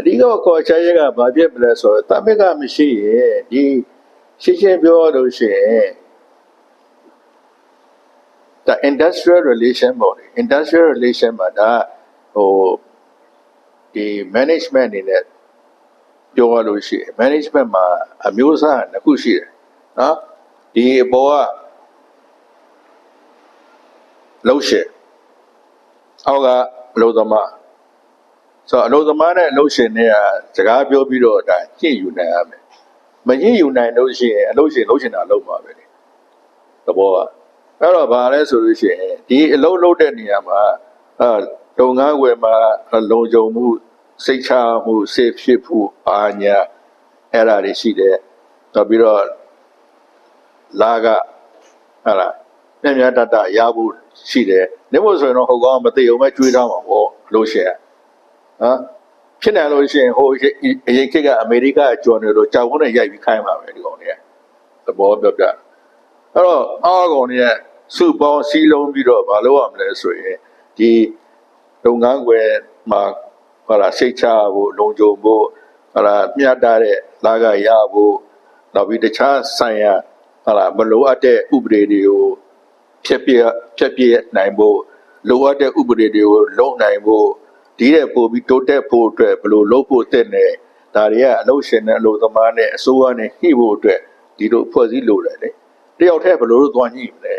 အဓိကခေါ်ချရကဘာဖြစ်မလဲဆိုတော့တမက်ကမရှိရင်ဒီရှင်းရှင်းပြောရလို့ရှိရင်ဒါ industrial relation ပေါ့လေ industrial relation မှာဒါဟိုဒီ management အနေနဲ့ပြောရလို့ရှိရင် management မှာအမျိုးအစားနှစ်ခုရှိတယ်နော်ဒီအပေါ်ကလှုပ်ရှင်အောက်ကအလုပ်သမား ဆိုတော့အလုပ်သမားနဲ့လှုပ်ရှင်တွေကစကားပြောပြီးတော့ဒါညှင့်ယူနိုင်ရမယ်မညှင့်ယူနိုင်လို့ရှိရင်အလုပ်ရှင်လှုပ်ရှင်တာလုပ်မှာပဲလေသဘောကအဲ့တော့ဘာလဲဆိုလို့ရှိရင်ဒီအလုပ်လုပ်တဲ့နေရာမှာအဲလုပ်ငန်းဝယ်မှာလုံခြုံမှုစိတ်ချမှု safe ဖြစ်မှုအာညာအဲ့ဒါတွေရှိတယ်နောက်ပြီးတော့လာကဟာလားမြတ်မြတ်တတရဖို့ရှိတယ်နေမို့ဆိုရင်တော့ဟုတ်ကောင်းမသိအောင်ပဲကြွေးထားမှာပေါ့လို့ရှိရင် ဟမ်ဖြစ်နိုင်လို့ရှိရင်ဟိုအရင်ခေတ်ကအမေရိကကျော်နေလို့ကြောက်ဝန်းနဲ့ရိုက်ပြီးခိုင်းပါပဲဒီကောင်တွေကသဘောပြောပြအဲ့တော့အားကောင်တွေကစုပေါင်းစည်းလုံးပြီးတော့မလုပ်ရမလဲဆိုရင်ဒီလုပ်ငန်းွယ်မှာဟာလားစိတ်ချဖို့လုံခြုံဖို့ဟာလားမျှတတဲ့လာကရဖို့နောက်ပြီးတခြားဆိုင်ရာဟာလားမလိုအပ်တဲ့ဥပဒေတွေကိုဖြည့်ပြဖြည့်ပြနိုင်ဖို့လိုအပ်တဲ့ဥပဒေတွေကိုလုံနိုင်ဖို့ ဒီတဲ့ပို့ပြီးတိုးတက်ဖို့အတွက်ဘယ်လိုလုပ်ဖို့တဲ့နဲ့ဒါတွေကအလုပ်ရှင်နဲ့အလုပ်သမားနဲ့အစိုးရနဲ့ညှိဖို့အတွက်ဒီလိုဖွဲ့စည်းလိုတယ်လေတယောက်တည်းဘယ်လိုလုပ်သွားညှိမလဲ